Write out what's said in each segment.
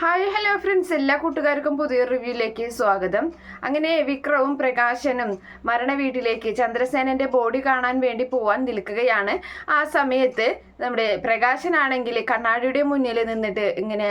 Hi hello friends. എല്ലാ കൂട്ടുകാർക്കും പുതിയ റിവ്യൂയിലേക്ക് സ്വാഗതം. അങ്ങനെ വിക്രവും പ്രകാശനും മരണ വീട്ടിലേക്ക് ചന്ദ്രസേനന്റെ ബോഡി കാണാൻ വേണ്ടി പോവാൻ നിൽക്കുകയാണ്. ആ സമയത്ത് നമ്മുടെ പ്രകാശനാണെങ്കിൽ കണ്ണാടിയുടെ മുന്നിൽ നിന്നിട്ട് ഇങ്ങനെ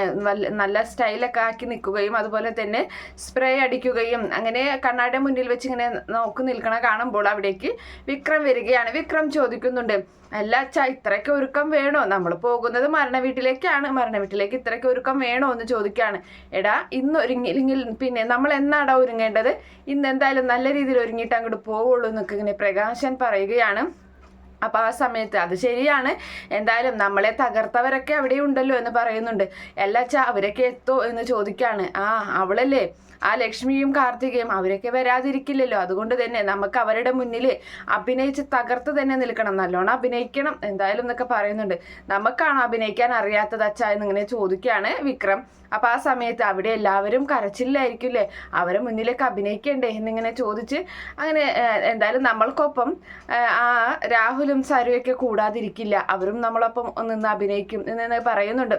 നല്ല സ്റ്റൈലൊക്കെ ആക്കി നിൽക്കുകയും അതുപോലെ തന്നെ സ്പ്രേ അടിക്കുകയും അങ്ങനെ കണ്ണാടിയുടെ മുന്നിൽ വെച്ച് ഇങ്ങനെ നോക്കി നിൽക്കണ കാണുമ്പോൾ അവിടേക്ക് വിക്രം വരികയാണ്. വിക്രം ചോദിക്കുന്നുണ്ട് അല്ല അച്ഛ ഇത്രയ്ക്ക് ഒരുക്കം വേണോ? നമ്മൾ പോകുന്നത് മരണ വീട്ടിലേക്കാണ്. മരണ വീട്ടിലേക്ക് ഇത്രയ്ക്ക് ഒരുക്കം വേണോ? എന്ന് ചോദിക്കുകയാണ്. എടാ ഇന്ന് ഒരുങ്ങിയില്ലെങ്കിൽ പിന്നെ നമ്മൾ എന്നാടാ ഒരുങ്ങേണ്ടത്? ഇന്ന് എന്തായാലും നല്ല രീതിയിൽ ഒരുങ്ങിയിട്ട് അങ്ങോട്ട് പോവുള്ളൂ എന്നൊക്കെ ഇങ്ങനെ പ്രകാശൻ പറയുകയാണ്. അപ്പൊ ആ സമയത്ത് അത് ശരിയാണ്. എന്തായാലും നമ്മളെ തകർത്തവരൊക്കെ അവിടെ ഉണ്ടല്ലോ എന്ന് പറയുന്നുണ്ട്. അല്ല അച്ഛാ അവരൊക്കെ എത്തോ എന്ന് ചോദിക്കാണ്. ആ അവളല്ലേ? ആ ലക്ഷ്മിയും കാർത്തികയും അവരൊക്കെ വരാതിരിക്കില്ലല്ലോ. അതുകൊണ്ട് തന്നെ നമുക്ക് അവരുടെ മുന്നിൽ അഭിനയിച്ച് തകർത്ത് തന്നെ നിൽക്കണം. നല്ലോണം അഭിനയിക്കണം എന്തായാലും എന്നൊക്കെ പറയുന്നുണ്ട്. നമുക്കാണ് അഭിനയിക്കാൻ അറിയാത്തത് അച്ഛാ എന്നിങ്ങനെ ചോദിക്കുകയാണ് വിക്രം. അപ്പൊ ആ സമയത്ത് അവിടെ എല്ലാവരും കരച്ചില്ലായിരിക്കില്ലേ അവരെ മുന്നിലേക്ക് അഭിനയിക്കണ്ടേ എന്നിങ്ങനെ ചോദിച്ച് അങ്ങനെ എന്തായാലും നമ്മൾക്കൊപ്പം ആ ആ രാഹുലും സരുവൊക്കെ കൂടാതിരിക്കില്ല. അവരും നമ്മളൊപ്പം നിന്ന് അഭിനയിക്കും എന്ന് പറയുന്നുണ്ട്.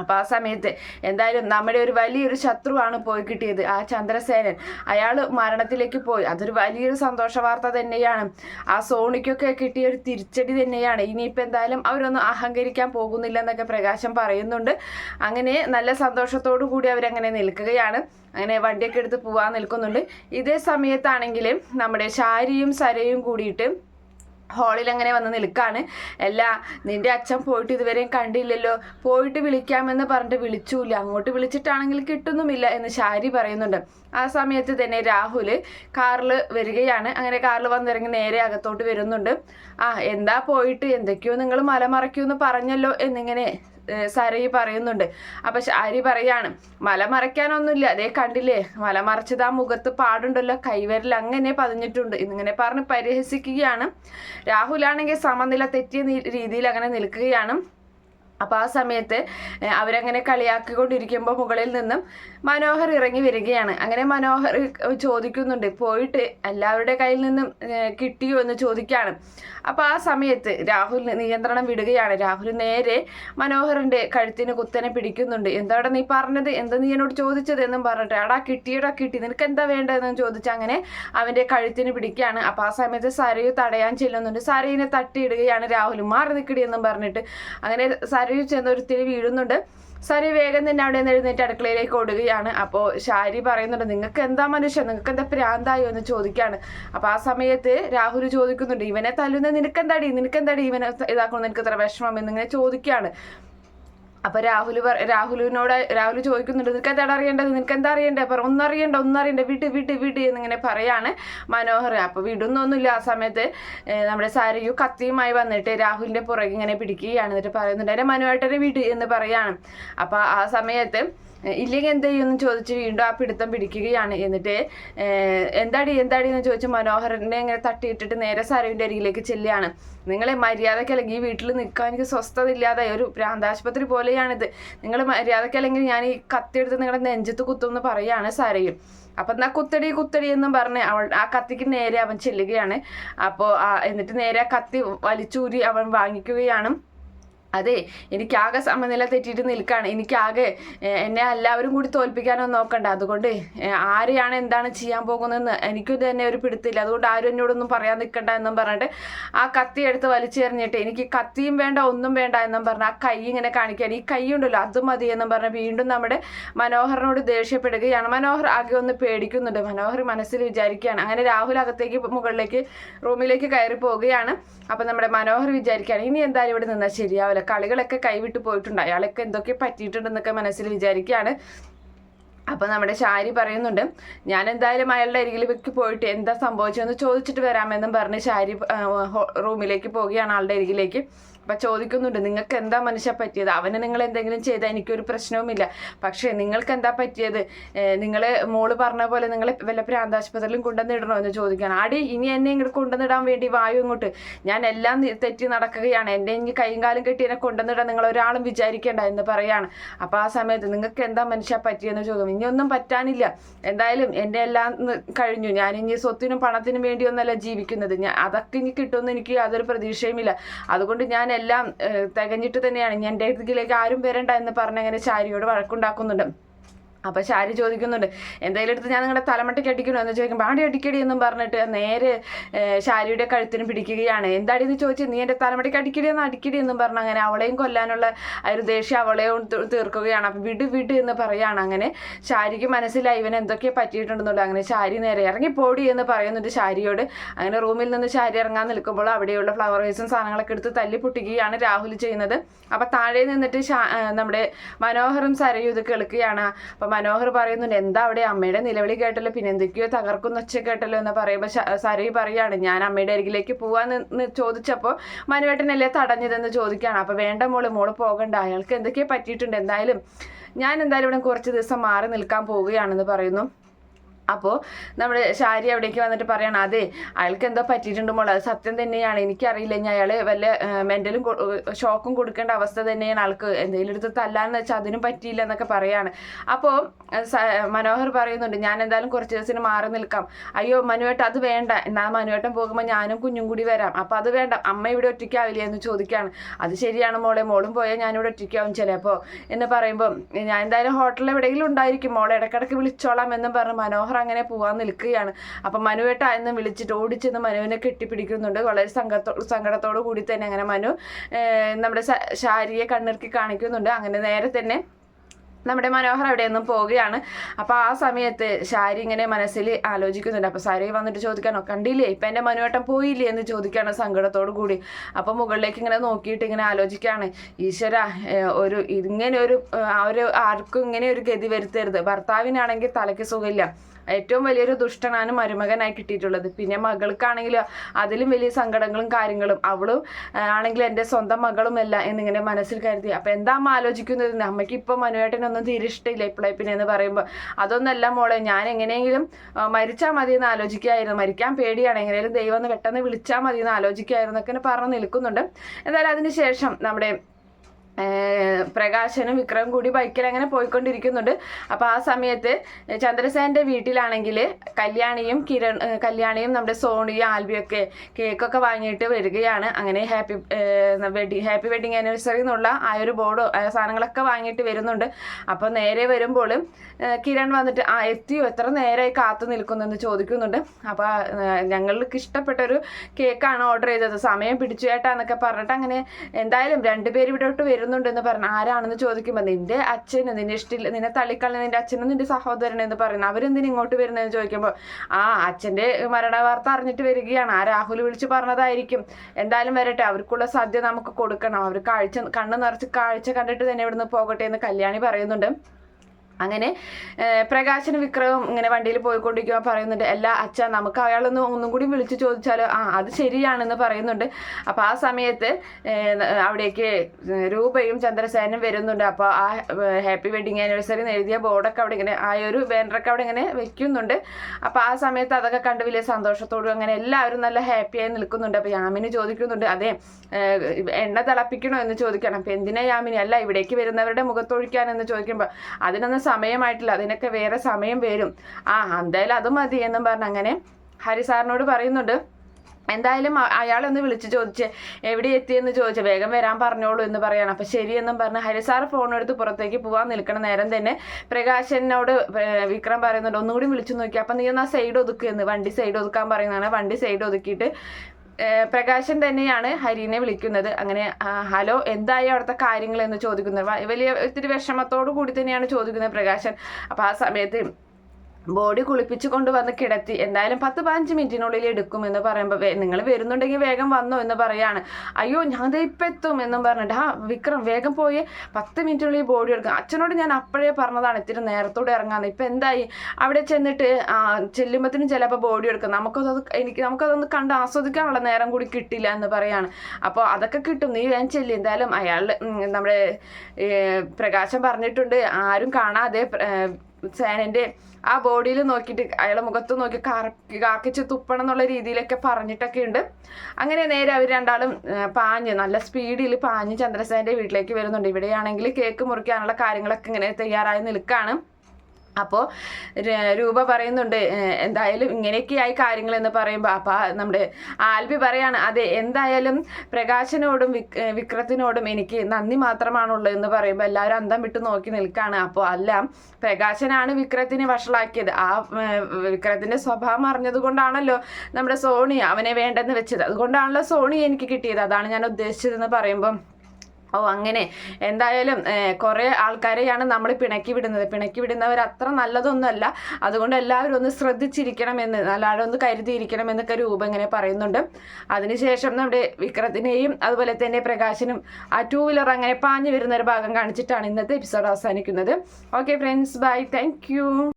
അപ്പൊ ആ സമയത്ത് എന്തായാലും നമ്മുടെ ഒരു വലിയൊരു ശത്രുവാണ് പോയി കിട്ടിയത് ആ ചന്ദ്രസേനൻ. അയാൾ മരണത്തിലേക്ക് പോയി. അതൊരു വലിയൊരു സന്തോഷ വാർത്ത തന്നെയാണ്. ആ സോണിക്കൊക്കെ കിട്ടിയ ഒരു തിരിച്ചടി തന്നെയാണ്. ഇനിയിപ്പോൾ എന്തായാലും അവരൊന്നും അഹങ്കരിക്കാൻ പോകുന്നില്ല എന്നൊക്കെ പ്രകാശം പറയുന്നുണ്ട്. അങ്ങനെ നല്ല സന്തോഷത്തോടു കൂടി അവരങ്ങനെ നിൽക്കുകയാണ്. അങ്ങനെ വണ്ടിയൊക്കെ എടുത്ത് പോവാൻ നിൽക്കുന്നുണ്ട്. ഇതേ സമയത്താണെങ്കിൽ നമ്മുടെ ശാരിയും സരയും കൂടിയിട്ട് ഹാളിൽ അങ്ങനെ വന്ന് നിൽക്കാണ്. അല്ല നിന്റെ അച്ഛൻ പോയിട്ട് ഇതുവരെയും കണ്ടില്ലല്ലോ. പോയിട്ട് വിളിക്കാമെന്ന് പറഞ്ഞിട്ട് വിളിച്ചൂല്ല. അങ്ങോട്ട് വിളിച്ചിട്ടാണെങ്കിൽ കിട്ടുന്നുമില്ല എന്ന് ശാരി പറയുന്നുണ്ട്. ആ സമയത്ത് തന്നെ രാഹുൽ കാറിൽ വരികയാണ്. അങ്ങനെ കാറിൽ വന്നിറങ്ങി നേരെ അകത്തോട്ട് വരുന്നുണ്ട്. ആ എന്താ പോയിട്ട്? എന്തൊക്കെയോ നിങ്ങൾ മലമറയ്ക്കുമെന്ന് പറഞ്ഞല്ലോ എന്നിങ്ങനെ സരയി പറയുന്നുണ്ട്. അപ്പൊ ശാരി പറയാണ് മല മറയ്ക്കാനൊന്നുമില്ല. അതേ കണ്ടില്ലേ മല മറച്ചത് ആ മുഖത്ത് പാടുണ്ടല്ലോ. കൈവരൽ അങ്ങനെ പതിഞ്ഞിട്ടുണ്ട്. എന്നിങ്ങനെ പറഞ്ഞ് പരിഹസിക്കുകയാണ്. രാഹുലാണെങ്കിൽ സമനില തെറ്റിയ രീതിയിൽ അങ്ങനെ നിൽക്കുകയാണ്. അപ്പോൾ ആ സമയത്ത് അവരങ്ങനെ കളിയാക്കിക്കൊണ്ടിരിക്കുമ്പോൾ മുകളിൽ നിന്നും മനോഹർ ഇറങ്ങി വരികയാണ്. അങ്ങനെ മനോഹർ ചോദിക്കുന്നുണ്ട് പോയിട്ട് എല്ലാവരുടെ കയ്യിൽ നിന്നും കിട്ടിയോ? എന്ന് ചോദിക്കുകയാണ് അപ്പോൾ ആ സമയത്ത് രാഹുൽ നിയന്ത്രണം വിടുകയാണ്. രാഹുൽ നേരെ മനോഹറിന്റെ കഴുത്തിന് കുത്തനെ പിടിക്കുന്നുണ്ട്. എന്താണ് നീ പറഞ്ഞത്? എന്താ നീ എന്നോട് ചോദിച്ചത്? എന്നും പറഞ്ഞിട്ട് അടാ കിട്ടിയടാ കിട്ടി. നിനക്ക് എന്താ വേണ്ടതെന്ന് ചോദിച്ച് അങ്ങനെ അവന്റെ കഴുത്തിന് പിടിക്കുകയാണ്. അപ്പോൾ ആ സമയത്ത് സരയു തടയാൻ ചെല്ലുന്നുണ്ട്. സരയിനെ തട്ടിയിടുകയാണ് രാഹുൽ മാറി നിൽക്കടി എന്നും പറഞ്ഞിട്ട് അങ്ങനെ സരയു ചെന്ന് ഒരുത്തിരി വീഴുന്നുണ്ട്. സാരി വേഗം തന്നെ അവിടെ നിന്ന് എഴുന്നേറ്റ് അടുക്കളയിലേക്ക് ഓടുകയാണ്. അപ്പോൾ ഷാരി പറയുന്നുണ്ട് നിങ്ങൾക്ക് എന്താ മനുഷ്യൻ നിങ്ങൾക്ക് എന്താ പ്രാന്തായോ? എന്ന് ചോദിക്കുകയാണ് അപ്പോൾ ആ സമയത്ത് രാഹുൽ ചോദിക്കുന്നുണ്ട് ഇവനെ തല്ലുന്ന നിനക്കെന്താടി? നിനക്കെന്താടി ഇവനെ ഇതാക്കണം നിനക്ക് ഇത്ര വിഷമം? എന്നിങ്ങനെ ചോദിക്കുകയാണ് അപ്പൊ രാഹുൽ രാഹുലിനോട് രാഹുൽ ചോദിക്കുന്നുണ്ട് നിനക്ക് എന്താണ് അറിയേണ്ടത്? നിനക്ക് എന്താ അറിയണ്ടേ പറ ഒന്നറിയണ്ട ഒന്നറിയണ്ട വീട്ട് വീട്ട് വിട്ട് എന്നിങ്ങനെ പറയാണ് മനോഹർ. അപ്പൊ വിടുന്നൊന്നുമില്ല ആ സമയത്ത് നമ്മുടെ സാരയു കത്തിയുമായി വന്നിട്ട് രാഹുലിന്റെ പുറകെ ഇങ്ങനെ പിടിക്കുകയാണ്. എന്നിട്ട് പറയുന്നുണ്ട് എന്റെ മനുവേട്ടനെ വിട് എന്ന് പറയാണ്. അപ്പൊ ആ സമയത്ത് ഇല്ലെങ്കിൽ എന്ത് ചെയ്യുമെന്ന് ചോദിച്ച് വീണ്ടും ആ പിടുത്തം പിടിക്കുകയാണ്. എന്നിട്ട് എന്താടി എന്താടി എന്ന് ചോദിച്ച് മനോഹരനെ ഇങ്ങനെ തട്ടിയിട്ടിട്ട് നേരെ സരവിന്റെ അരികിലേക്ക് ചെല്ലുകയാണ്. നിങ്ങളെ മര്യാദയ്ക്ക് അല്ലെങ്കിൽ ഈ വീട്ടിൽ നിൽക്കാൻ എനിക്ക് സ്വസ്ഥത ഇല്ലാതായി ഒരു ഭ്രാന്താശുപത്രി പോലെയാണിത്. നിങ്ങൾ മര്യാദയ്ക്ക് അല്ലെങ്കിൽ ഞാൻ ഈ കത്തിയെടുത്ത് നിങ്ങളുടെ നെഞ്ചത്ത് കുത്തും എന്ന് പറയുകയാണ് സരയും. അപ്പം എന്നാ കുത്തടി കുത്തടി എന്നും പറഞ്ഞ് അവൾ ആ കത്തിക്ക് നേരെ അവൻ ചെല്ലുകയാണ്. അപ്പോൾ എന്നിട്ട് നേരെ ആ കത്തി വലിച്ചൂരി അവൻ വാങ്ങിക്കുകയാണ്. അതെ എനിക്കാകെ സമനില തെറ്റിയിട്ട് നിൽക്കുകയാണ് എനിക്കാകെ എന്നെ എല്ലാവരും കൂടി തോൽപ്പിക്കാനൊന്നും നോക്കണ്ട. അതുകൊണ്ട് ആരെയാണ് എന്താണ് ചെയ്യാൻ പോകുന്നതെന്ന് എനിക്കും തന്നെ ഒരു പിടുത്തില്ല. അതുകൊണ്ട് ആരും എന്നോടൊന്നും പറയാൻ നിൽക്കണ്ട എന്നും പറഞ്ഞിട്ട് ആ കത്തി എടുത്ത് വലിച്ചെറിഞ്ഞിട്ട് എനിക്ക് കത്തിയും വേണ്ട ഒന്നും വേണ്ട എന്നും പറഞ്ഞ് ആ കൈ ഇങ്ങനെ കാണിക്കാൻ. ഈ കൈ ഉണ്ടല്ലോ അത് മതി എന്നും പറഞ്ഞ് വീണ്ടും നമ്മുടെ മനോഹറിനോട് ദേഷ്യപ്പെടുകയാണ്. മനോഹർ ആകെ ഒന്ന് പേടിക്കുന്നുണ്ട്. മനോഹർ മനസ്സിൽ വിചാരിക്കുകയാണ്. അങ്ങനെ രാഹുൽ അകത്തേക്ക് മുകളിലേക്ക് റൂമിലേക്ക് കയറി പോവുകയാണ്. അപ്പം നമ്മുടെ മനോഹർ വിചാരിക്കുകയാണ് ഇനി എന്തായാലും ഇവിടെ നിന്നാൽ ശരിയാവില്ല. കളികളൊക്കെ കൈവിട്ട് പോയിട്ടുണ്ട്. അയാളൊക്കെ എന്തൊക്കെ പറ്റിയിട്ടുണ്ടെന്നൊക്കെ മനസ്സിൽ വിചാരിക്കുകയാണ്. അപ്പൊ നമ്മുടെ ശാരി പറയുന്നുണ്ട് ഞാൻ എന്തായാലും അയാളുടെ അരികിലേക്ക് പോയിട്ട് എന്താ സംഭവിച്ചതെന്ന് ചോദിച്ചിട്ട് വരാമെന്നും പറഞ്ഞ് ശാരി റൂമിലേക്ക് പോവുകയാണ് ആളുടെ അരികിലേക്ക്. അപ്പൊ ചോദിക്കുന്നുണ്ട് നിങ്ങൾക്ക് എന്താ മനുഷ്യ പറ്റിയത്? അവന് നിങ്ങൾ എന്തെങ്കിലും ചെയ്താൽ എനിക്കൊരു പ്രശ്നവുമില്ല. പക്ഷേ നിങ്ങൾക്ക് എന്താ പറ്റിയത് നിങ്ങൾ മോൾ പറഞ്ഞ പോലെ നിങ്ങളെ വല്ല പ്രാന്താശുപത്രിയിലും കൊണ്ടുവന്നിടണോ? എന്ന് ചോദിക്കാൻ ആടി ഇനി എന്നെ ഇങ്ങോട്ട് കൊണ്ടുവന്നിടാൻ വേണ്ടി വായു ഇങ്ങോട്ട്? ഞാൻ എല്ലാം തെറ്റി നടക്കുകയാണ്. എന്റെ ഇനി കൈയും കാലും കെട്ടി എന്നെ കൊണ്ടുവന്നിടാൻ നിങ്ങൾ ഒരാളും വിചാരിക്കേണ്ട എന്ന് പറയാണ്. അപ്പൊ ആ സമയത്ത് നിങ്ങൾക്ക് എന്താ മനുഷ്യ പറ്റിയെന്ന് ചോദിക്കും. ഇനിയൊന്നും പറ്റാനില്ല. എന്തായാലും എന്റെ എല്ലാം കഴിഞ്ഞു. ഞാൻ ഇനി സ്വത്തിനും പണത്തിനും വേണ്ടിയൊന്നല്ല ജീവിക്കുന്നത്. ഞാൻ അതൊക്കെ ഇനി കിട്ടുമെന്ന് എനിക്ക് യാതൊരു പ്രതീക്ഷയുമില്ല. അതുകൊണ്ട് ഞാൻ എല്ലാം തികഞ്ഞിട്ട് തന്നെയാണ്. ഞാൻ എന്റെ അടുത്തേക്ക് ആരും വരണ്ട എന്ന് പറഞ്ഞ് അങ്ങനെ ചാരിയോട് വഴക്കുണ്ടാക്കുന്നുണ്ട്. അപ്പൊ ശാരി ചോദിക്കുന്നുണ്ട് എന്തായാലും എടുത്ത് ഞാൻ നിങ്ങളുടെ തലമട്ടയ്ക്ക് അടിക്കണോ? എന്ന് ചോദിക്കുമ്പോൾ ആടി അടിക്കടി എന്നും പറഞ്ഞിട്ട് നേരെ ശാരിയുടെ കഴുത്തിന് പിടിക്കുകയാണ്. എന്താടി എന്ന് ചോദിച്ചു? നീ എന്റെ തലമട്ടയ്ക്ക് അടിക്കടി എന്ന് അടിക്കടി എന്നും പറഞ്ഞ് അങ്ങനെ അവളെയും കൊല്ലാനുള്ള ഒരു ദേഷ്യം അവളെയും തീർക്കുകയാണ്. അപ്പൊ വിട് വിട് എന്ന് പറയാണ് അങ്ങനെ. ശാരിക്ക് മനസ്സിലായി ഇവൻ എന്തൊക്കെ പറ്റിയിട്ടുണ്ടെന്നുള്ളത് അങ്ങനെ ശാരി നേരെ ഇറങ്ങി പോടി എന്ന് പറയുന്നുണ്ട് ശാരിയോട്. അങ്ങനെ റൂമിൽ നിന്ന് ശാരി ഇറങ്ങാൻ നിൽക്കുമ്പോൾ അവിടെയുള്ള ഫ്ലവർ വേസും സാധനങ്ങളൊക്കെ എടുത്ത് തല്ലി പൊട്ടിക്കുകയാണ് രാഹുൽ ചെയ്യുന്നത്. അപ്പൊ താഴെ നിന്നിട്ട് നമ്മുടെ മനോഹറും സരയും ഇത് കേൾക്കുകയാണ്. മനോഹർ പറയുന്നുണ്ട് എന്താ അവിടെ അമ്മയുടെ നിലവിളി കേട്ടല്ലോ? പിന്നെ എന്തൊക്കെയോ തകർക്കുന്ന ഒച്ച കേട്ടല്ലോ? എന്ന് പറയുമ്പോൾ സരയു പറയാണ് ഞാൻ അമ്മയുടെ അരികിലേക്ക് പോവാന്ന് ചോദിച്ചപ്പോൾ മനുവേട്ടനല്ലേ തടഞ്ഞതെന്ന് ചോദിക്കുകയാണ്. അപ്പോൾ വേണ്ട മോൾ മോൾ പോകണ്ട. അയാൾക്ക് എന്തൊക്കെയോ പറ്റിയിട്ടുണ്ട്. എന്തായാലും ഞാൻ എന്തായാലും ഇവിടെ കുറച്ച് ദിവസം മാറി നിൽക്കാൻ പോവുകയാണെന്ന് പറയുന്നു. അപ്പോൾ നമ്മുടെ ശാരി അവിടേക്ക് വന്നിട്ട് പറയണം അതെ അയാൾക്ക് എന്തോ പറ്റിയിട്ടുണ്ട് മോളെ അത് സത്യം തന്നെയാണ്. എനിക്കറിയില്ല ഞാൻ അയാൾ വല്ല മെന്റലും ഷോക്കും കൊടുക്കേണ്ട അവസ്ഥ തന്നെയാണ് ആൾക്ക്. എന്തെങ്കിലും എടുത്ത് തല്ലാന്ന് വെച്ചാൽ അതിനും പറ്റിയില്ല എന്നൊക്കെ പറയാണ്. അപ്പോൾ മനോഹർ പറയുന്നുണ്ട് ഞാൻ എന്തായാലും കുറച്ച് ദിവസത്തിന് മാറി നിൽക്കാം. അയ്യോ മനുവേട്ട അത് വേണ്ട. എന്നാൽ മനുവേട്ടൻ പോകുമ്പോൾ ഞാനും കുഞ്ഞും കൂടി വരാം. അപ്പോൾ അത് വേണ്ട. അമ്മ ഇവിടെ ഒറ്റയ്ക്കാവില്ലേ? എന്ന് ചോദിക്കുകയാണ് അത് ശരിയാണ് മോളെ മോളും പോയാൽ ഞാനിവിടെ ഒറ്റയ്ക്കാവും ചിലപ്പോൾ എന്ന് പറയുമ്പോൾ ഞാൻ എന്തായാലും ഹോട്ടലിൽ എവിടെയെങ്കിലും ഉണ്ടായിരിക്കും. മോളെ ഇടയ്ക്കിടയ്ക്ക് വിളിച്ചോളാം എന്നും പറഞ്ഞ് മനോഹർ അങ്ങനെ പോവാൻ നിൽക്കുകയാണ്. അപ്പം മനുവേട്ട എന്ന് വിളിച്ചിട്ട് ഓടിച്ചെന്ന് മനുവിനെ കെട്ടിപ്പിടിക്കുന്നുണ്ട്. വളരെ സങ്കടത്തോ സങ്കടത്തോടു കൂടി തന്നെ അങ്ങനെ മനു നമ്മുടെ ശാരിയെ കണ്ണിറുക്കി കാണിക്കുന്നുണ്ട്. അങ്ങനെ നേരെ തന്നെ നമ്മുടെ മനോഹർ അവിടെ നിന്നും പോവുകയാണ്. അപ്പൊ ആ സമയത്ത് ശാരി ഇങ്ങനെ മനസ്സിൽ ആലോചിക്കുന്നുണ്ട്. അപ്പൊ സാരി വന്നിട്ട് ചോദിക്കാനോ കണ്ടില്ലേ? ഇപ്പൊ എന്റെ മനുവേട്ടൻ പോയില്ലേ എന്ന് ചോദിക്കാണ് സങ്കടത്തോടു കൂടി. അപ്പൊ മുകളിലേക്ക് ഇങ്ങനെ നോക്കിയിട്ട് ഇങ്ങനെ ആലോചിക്കുകയാണ്. ഈശ്വര ഒരു ഇങ്ങനെ ഒരു ഒരു ആർക്കും ഇങ്ങനെ ഒരു ഗതി വരുത്തരുത്. ഭർത്താവിനാണെങ്കിൽ തലയ്ക്ക് സുഖമില്ല. ഏറ്റവും വലിയൊരു ദുഷ്ടനാണ് മരുമകനായി കിട്ടിയിട്ടുള്ളത്. പിന്നെ മകൾക്കാണെങ്കിൽ അതിലും വലിയ സങ്കടങ്ങളും കാര്യങ്ങളും. അവളും ആണെങ്കിൽ എന്റെ സ്വന്തം മകളുമല്ല എന്നിങ്ങനെ മനസ്സിൽ കരുതി. അപ്പം എന്താ ആലോചിക്കുന്നത്? അമ്മയ്ക്ക് ഇപ്പോൾ മനുവേട്ടനൊന്നും തീരെ ഇഷ്ടമില്ല ഇപ്പോഴേ പിന്നെ എന്ന് പറയുമ്പോൾ അതൊന്നല്ല മോളെ ഞാൻ എങ്ങനെയെങ്കിലും മരിച്ചാൽ മതി എന്ന് ആലോചിക്കായിരുന്നു മരിക്കാൻ പേടിയാണ്. എങ്ങനെയും ദൈവം ഒന്ന് പെട്ടെന്ന് വിളിച്ചാൽ മതി എന്ന് ആലോചിക്കായിരുന്നു എന്നൊക്കെ പറഞ്ഞു നിൽക്കുന്നുണ്ട്. എന്തായാലും അതിന് ശേഷം നമ്മുടെ പ്രകാശനും വിക്രം കൂടി ബൈക്കിൽ അങ്ങനെ പോയിക്കൊണ്ടിരിക്കുന്നുണ്ട്. അപ്പോൾ ആ സമയത്ത് ചന്ദ്രസേനന്റെ വീട്ടിലാണെങ്കിൽ കല്യാണിയും കിരൺ കല്യാണിയും നമ്മുടെ സോണിയും ആൽബിയും ഒക്കെ കേക്കൊക്കെ വാങ്ങിയിട്ട് വരികയാണ്. അങ്ങനെ happy wedding happy wedding anniversary എന്നുള്ള ആ ഒരു ബോർഡോ സാധനങ്ങളൊക്കെ വാങ്ങിയിട്ട് വരുന്നുണ്ട്. അപ്പോൾ നേരെ വരുമ്പോൾ കിരൺ വന്നിട്ട് ആ എത്തിയോ? എത്ര നേരമായി കാത്തു നിൽക്കുന്നെന്ന് ചോദിക്കുന്നുണ്ട്. അപ്പോൾ ഞങ്ങൾക്ക് ഇഷ്ടപ്പെട്ട ഒരു കേക്കാണ് ഓർഡർ ചെയ്തത്. സമയം പിടിച്ചു ചേട്ടാ എന്നൊക്കെ പറഞ്ഞിട്ട് അങ്ങനെ എന്തായാലും രണ്ടുപേരും ഇവിടോട്ട് വരുന്നുണ്ടെന്ന് പറഞ്ഞ ആരാണെന്ന് ചോദിക്കുമ്പോൾ നിന്റെ അച്ഛന് നിന്റെ ഇഷ്ടമില്ല നിന്നെ തള്ളിക്കളഞ്ഞ നിന്റെ അച്ഛനും നിന്റെ സഹോദരൻ എന്ന് പറയുന്നത് അവരെന്തിനും ഇങ്ങോട്ട് വരുന്നതെന്ന് ചോദിക്കുമ്പോൾ ആ അച്ഛന്റെ മരണ വാർത്ത അറിഞ്ഞിട്ട് വരികയാണ്. ആ രാഹുൽ വിളിച്ച് പറഞ്ഞതായിരിക്കും. എന്തായാലും വരട്ടെ. അവർക്കുള്ള സദ്യ നമുക്ക് കൊടുക്കണം. അവർ കാഴ്ച കണ്ണ് നിറച്ച് കാഴ്ച കണ്ടിട്ട് തന്നെ ഇവിടുന്ന് പോകട്ടെ എന്ന് കല്യാണി പറയുന്നുണ്ട്. അങ്ങനെ പ്രകാശന വിക്രവും ഇങ്ങനെ വണ്ടിയിൽ പോയിക്കൊണ്ടിരിക്കുക പറയുന്നുണ്ട് എല്ലാ അച്ഛ നമുക്ക് അയാളൊന്ന് ഒന്നും കൂടി വിളിച്ചു ചോദിച്ചാലോ? ആ അത് ശരിയാണെന്ന് പറയുന്നുണ്ട്. അപ്പോൾ ആ സമയത്ത് അവിടേക്ക് രൂപയും ചന്ദ്രസേനും വരുന്നുണ്ട്. അപ്പോൾ ആ ഹാപ്പി വെഡിങ് ആനിവേഴ്സറി എന്ന് എഴുതിയ ബോർഡൊക്കെ അവിടെ ഇങ്ങനെ ആ ഒരു ബാനറൊക്കെ അവിടെ ഇങ്ങനെ വെക്കുന്നുണ്ട്. അപ്പോൾ ആ സമയത്ത് അതൊക്കെ കണ്ട് വലിയ സന്തോഷത്തോടും അങ്ങനെ എല്ലാവരും നല്ല ഹാപ്പിയായി നിൽക്കുന്നുണ്ട്. അപ്പോൾ യാമിനി ചോദിക്കുന്നുണ്ട് അതെ എണ്ണ തിളപ്പിക്കണോ? എന്ന് ചോദിക്കണം. അപ്പോൾ എന്തിനാ യാമിനി? അല്ല ഇവിടേക്ക് വരുന്നവരുടെ മുഖത്തൊഴിക്കാൻ എന്ന് ചോദിക്കുമ്പോൾ അതിനൊന്നും സമയമായിട്ടില്ല. അതിനൊക്കെ വേറെ സമയം വരും. ആ എന്തായാലും അത് മതി എന്നും പറഞ്ഞ് അങ്ങനെ ഹരി സാറിനോട് പറയുന്നുണ്ട്. എന്തായാലും അയാളൊന്ന് വിളിച്ച് ചോദിച്ച് എവിടെ എത്തിയെന്ന് ചോദിച്ചു വേഗം വരാൻ പറഞ്ഞോളൂ എന്ന് പറയാണ്. അപ്പൊ ശരിയെന്നും പറഞ്ഞ് ഹരിസാർ ഫോൺ എടുത്ത് പുറത്തേക്ക് പോകാൻ നിൽക്കുന്ന നേരം തന്നെ പ്രകാശനോട് വിക്രം പറയുന്നുണ്ട് ഒന്നുകൂടി വിളിച്ചു നോക്കി. അപ്പൊ നീ ഒന്ന് ആ സൈഡ് ഒതുക്കുമെന്ന് വണ്ടി സൈഡ് ഒതുക്കാൻ പറയുന്നതാണ്. വണ്ടി സൈഡ് ഒതുക്കിയിട്ട് പ്രകാശൻ തന്നെയാണ് ഹരിനെ വിളിക്കുന്നത്. അങ്ങനെ ഹലോ എന്തായി അവിടുത്തെ കാര്യങ്ങൾ എന്ന് ചോദിക്കുന്നത് വലിയ ഒത്തിരി വിഷമത്തോടു കൂടി തന്നെയാണ് ചോദിക്കുന്നത് പ്രകാശൻ. അപ്പൊ ആ സമയത്ത് ബോഡി കുളിപ്പിച്ച് കൊണ്ടുവന്ന് കിടത്തി. എന്തായാലും പത്ത് പതിനഞ്ച് മിനിറ്റിനുള്ളിൽ എടുക്കും എന്ന് പറയുമ്പോൾ നിങ്ങൾ വരുന്നുണ്ടെങ്കിൽ വേഗം വന്നോ എന്ന് പറയാണ്. അയ്യോ ഞാൻ ദേ ഇപ്പം എത്തും എന്നും പറഞ്ഞിട്ട് ആ വിക്രം വേഗം പോയി. പത്ത് മിനിറ്റിനുള്ളിൽ ബോഡി എടുക്കും. അച്ഛനോട് ഞാൻ അപ്പോഴേ പറഞ്ഞതാണ് ഇത്തിരി നേരത്തോടെ ഇറങ്ങാന്ന്. ഇപ്പം എന്തായി? അവിടെ ചെന്നിട്ട് ചെല്ലുമ്പത്തിനും ചിലപ്പോൾ ബോഡി എടുക്കും. നമുക്കത് എനിക്ക് നമുക്കതൊന്ന് കണ്ട് ആസ്വദിക്കാനുള്ള നേരം കൂടി കിട്ടില്ല എന്ന് പറയാണ്. അപ്പോൾ അതൊക്കെ കിട്ടും. നീ വേഗം ചെല്ലി. എന്തായാലും അയാൾ നമ്മുടെ പ്രകാശം പറഞ്ഞിട്ടുണ്ട്. ആരും കാണാതെ സേനന്റെ ആ ബോഡിയിൽ നോക്കിയിട്ട് അയാളെ മുഖത്ത് നോക്കി കാക്കിച്ച് തുപ്പണം എന്നുള്ള രീതിയിലൊക്കെ പറഞ്ഞിട്ടൊക്കെ ഉണ്ട്. അങ്ങനെ നേരെ അവർ രണ്ടാളും പാഞ്ഞ് നല്ല സ്പീഡിൽ പാഞ്ഞ് ചന്ദ്രസേനന്റെ വീട്ടിലേക്ക് വരുന്നുണ്ട്. ഇവിടെയാണെങ്കിൽ കേക്ക് മുറിക്കാനുള്ള കാര്യങ്ങളൊക്കെ ഇങ്ങനെ തയ്യാറായി നിൽക്കുകയാണ് അപ്പോൾ രൂപ പറയുന്നുണ്ട് "ഏഹ്, എന്തായാലും ഇങ്ങനെയൊക്കെയായി കാര്യങ്ങൾ എന്ന് പറയുമ്പോൾ അപ്പോൾ നമ്മുടെ ആൽബി പറയാണ് അതെ എന്തായാലും പ്രകാശനോടും വിക് വിക്രത്തിനോടും എനിക്ക് നന്ദി മാത്രമാണുള്ളത് എന്ന് പറയുമ്പോൾ എല്ലാവരും അന്തം വിട്ട് നോക്കി നിൽക്കുകയാണ് അപ്പോൾ അല്ല പ്രകാശനാണ് വിക്രത്തിനെ വഷളാക്കിയത്. ആ വിക്രത്തിന്റെ സ്വഭാവം അറിഞ്ഞത് കൊണ്ടാണല്ലോ നമ്മുടെ സോണി അവനെ വേണ്ടെന്ന് വെച്ചത്. അതുകൊണ്ടാണല്ലോ സോണി എനിക്ക് കിട്ടിയത്. അതാണ് ഞാൻ ഉദ്ദേശിച്ചതെന്ന് പറയുമ്പം ഓ അങ്ങനെ. എന്തായാലും കുറേ ആൾക്കാരെയാണ് നമ്മൾ പിണക്കി വിടുന്നത്. പിണക്കി വിടുന്നവർ അത്ര നല്ലതൊന്നുമല്ല. അതുകൊണ്ട് എല്ലാവരും ഒന്ന് ശ്രദ്ധിച്ചിരിക്കണമെന്ന് നല്ലാതെ ഒന്ന് കരുതിയിരിക്കണം എന്നൊക്കെ രൂപം ഇങ്ങനെ പറയുന്നുണ്ട്. അതിനുശേഷം നമ്മുടെ വിക്രത്തിനെയും അതുപോലെ തന്നെ പ്രകാശനും ആ ടൂ വീലർ അങ്ങനെ പാഞ്ഞു വരുന്ന ഒരു ഭാഗം കാണിച്ചിട്ടാണ് ഇന്നത്തെ എപ്പിസോഡ് അവസാനിക്കുന്നത്. Okay friends bye thank